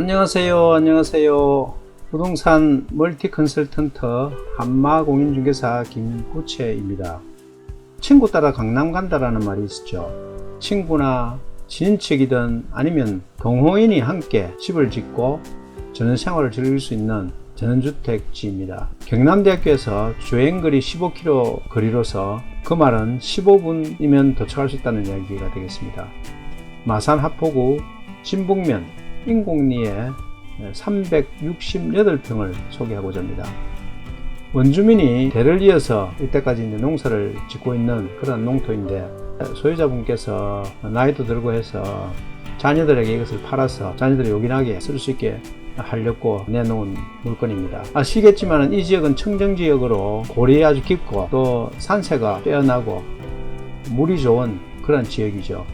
안녕하세요. 안녕하세요. 부동산 멀티 컨설턴트 한마공인중개사 김구채입니다. 친구 따라 강남 간다라는 말이 있었죠. 친구나 친인척이든 아니면 동호인이 함께 집을 짓고 저는 생활을 즐길 수 있는 전원주택지입니다. 경남대학교에서 주행거리 15km 거리로서 그 말은 15분이면 도착할 수 있다는 이야기가 되겠습니다. 마산 하포구 진북면 인곡리에 368평을 소개하고자 합니다. 원주민이 대를 이어서 이때까지 이제 농사를 짓고 있는 그런 농토인데 소유자분께서 나이도 들고 해서 자녀들에게 이것을 팔아서 자녀들이 요긴하게 쓸 수 있게 하려고 내놓은 물건입니다. 아시겠지만 이 지역은 청정지역으로 골이 아주 깊고 또 산세가 빼어나고 물이 좋은 그런 지역이죠.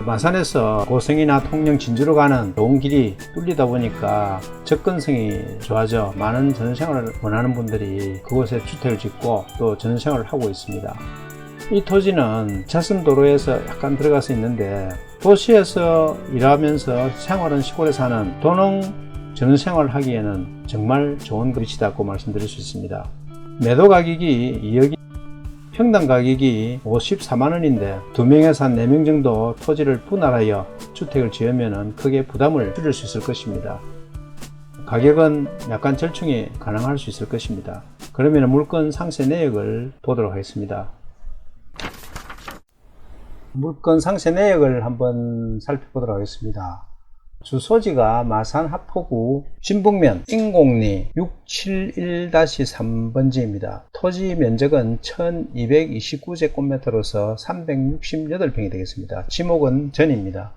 마산에서 고성이나 통영 진주로 가는 좋은 길이 뚫리다 보니까 접근성이 좋아져 많은 전생활을 원하는 분들이 그곳에 주택을 짓고 또 전생활을 하고 있습니다. 이 토지는 자선도로에서 약간 들어가서 있는데 도시에서 일하면서 생활은 시골에 사는 도농 전생활을 하기에는 정말 좋은 위치다고 말씀드릴 수 있습니다. 매도 가격이 2억이 평당 가격이 54만원인데 2명에서 한 4명 정도 토지를 분할하여 주택을 지으면 크게 부담을 줄일 수 있을 것입니다. 가격은 약간 절충이 가능할 수 있을 것입니다. 그러면 물건 상세 내역을 보도록 하겠습니다. 물건 상세 내역을 한번 살펴보도록 하겠습니다. 주소지가 마산 하포구 진북면 인곡리 671-3번지입니다. 토지 면적은 1229제곱미터로서 368평이 되겠습니다. 지목은 전입니다.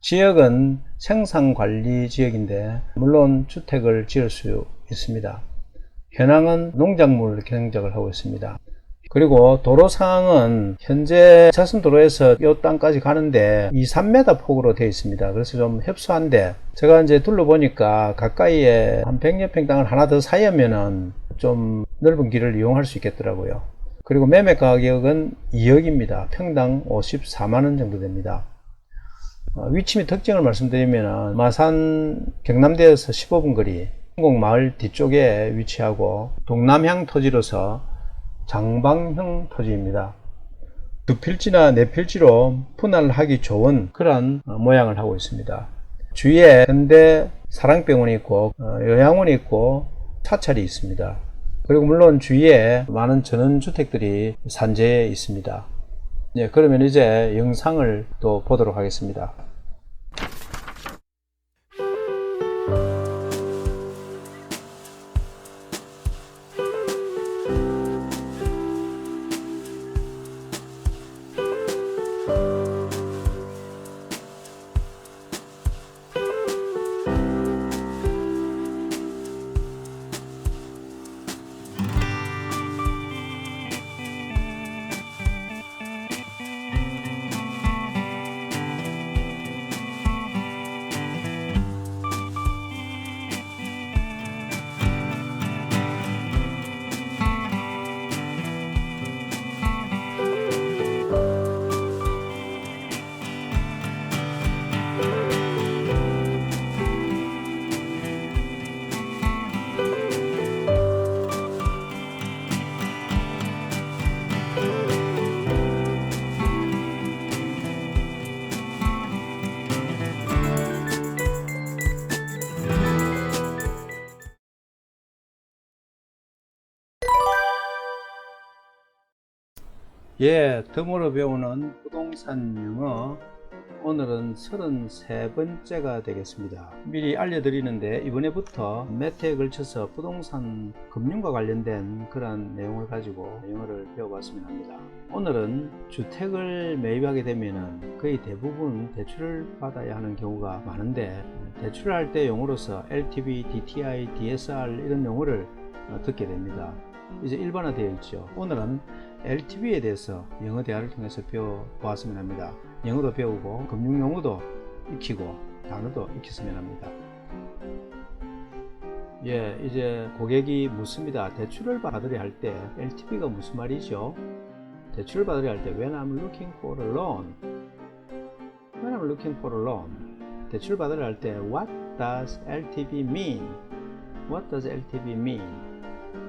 지역은 생산관리 지역인데 물론 주택을 지을 수 있습니다. 현황은 농작물 경작을 하고 있습니다. 그리고 도로 상황은 현재 자선도로에서 이 땅까지 가는데 2, 3m 폭으로 되어 있습니다. 그래서 좀 협소한데 제가 이제 둘러보니까 가까이에 한 100여 평 땅을 하나 더 사려면은 좀 넓은 길을 이용할 수 있겠더라고요. 그리고 매매 가격은 2억입니다. 평당 54만원 정도 됩니다. 어, 위치 및 특징을 말씀드리면 마산 경남대에서 15분 거리 인공 마을 뒤쪽에 위치하고 동남향 토지로서 장방형 토지입니다. 두 필지나 네 필지로 분할하기 좋은 그런 어, 모양을 하고 있습니다. 주위에 현대 사랑병원이 있고 어, 요양원이 있고 사찰이 있습니다. 그리고 물론 주위에 많은 전원주택들이 산재해 있습니다. 네, 그러면 이제 영상을 또 보도록 하겠습니다. 예, 덤으로 배우는 부동산 영어 오늘은 33번째가 되겠습니다. 미리 알려드리는데 이번에부터 몇 회에 걸쳐서 부동산 금융과 관련된 그런 내용을 가지고 영어를 배워봤으면 합니다. 오늘은 주택을 매입하게 되면 거의 대부분 대출을 받아야 하는 경우가 많은데 대출을 할때 용어로서 LTV, DTI, DSR 이런 용어를 어, 듣게 됩니다. 이제 일반화되어 있죠. 오늘은 LTV에 대해서 영어 대화를 통해서 배워보았으면 합니다. 영어도 배우고 금융 용어도 익히고 단어도 익혔으면 합니다. 예, 이제 고객이 묻습니다. 대출을 받으려 할 때 LTV가 무슨 말이죠? 대출을 받으려 할 때 When I'm looking for a loan When I'm looking for a loan 대출 받으려 할 때 What does LTV mean? What does LTV mean?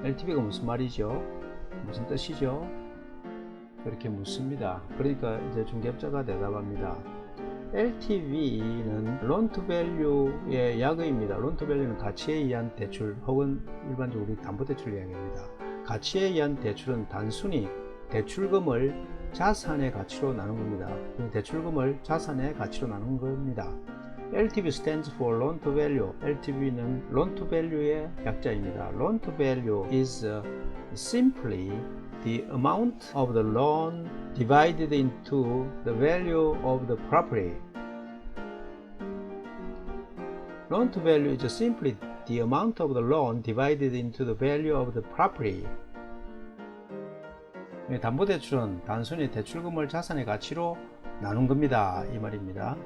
LTV가 무슨 말이죠? 무슨 뜻이죠? 그렇게 묻습니다. 그러니까 이제 중개업자가 대답합니다. LTV는 loan to value는 가치에 의한 대출 혹은 일반적으로 담보대출 이야기합니다. 가치에 의한 대출은 단순히 대출금을 자산의 가치로 나눈 겁니다. 이 대출금을 자산의 가치로 나눈 겁니다. LTV stands for loan to value. LTV는 loan to value의 약자입니다. loan to value is simply the amount of the loan divided into the value of the property. Loan to value is simply the amount of the loan divided into the value of the property. 이 담보대출은 단순히 대출금을 자산의 가치로 나눈 겁니다. 이 말입니다.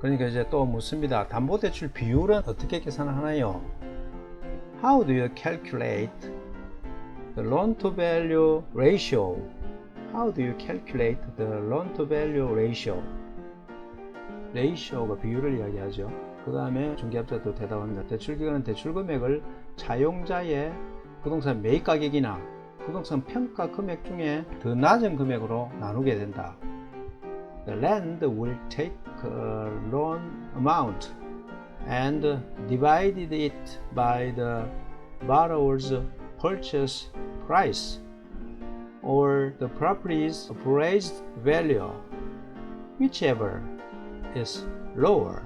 그러니까 이제 또 묻습니다. 담보대출 비율은 어떻게 계산하나요? How do you calculate the loan to value ratio? How do you calculate the loan to value ratio? 레이쇼가 비율을 이야기하죠. 그 다음에 중개업자도 대답합니다. 대출기간은 대출 금액을 차용자의 부동산 매입 가격이나 부동산 평가 금액 중에 더 낮은 금액으로 나누게 된다. The land will take a loan amount and divided it by the borrower's purchase price or the property's appraised value, whichever is lower.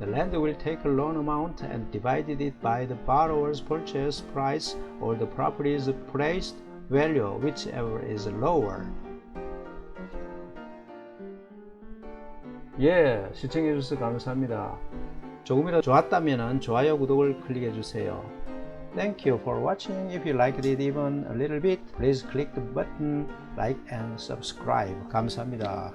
The lender will take a loan amount and divided it by the borrower's purchase price or the property's appraised value, whichever is lower. 예, 시청해주셔서 감사합니다. 조금이라도 좋았다면 좋아요, 구독을 클릭해주세요. Thank you for watching. If you liked it even a little bit, please click the button like and subscribe. 감사합니다.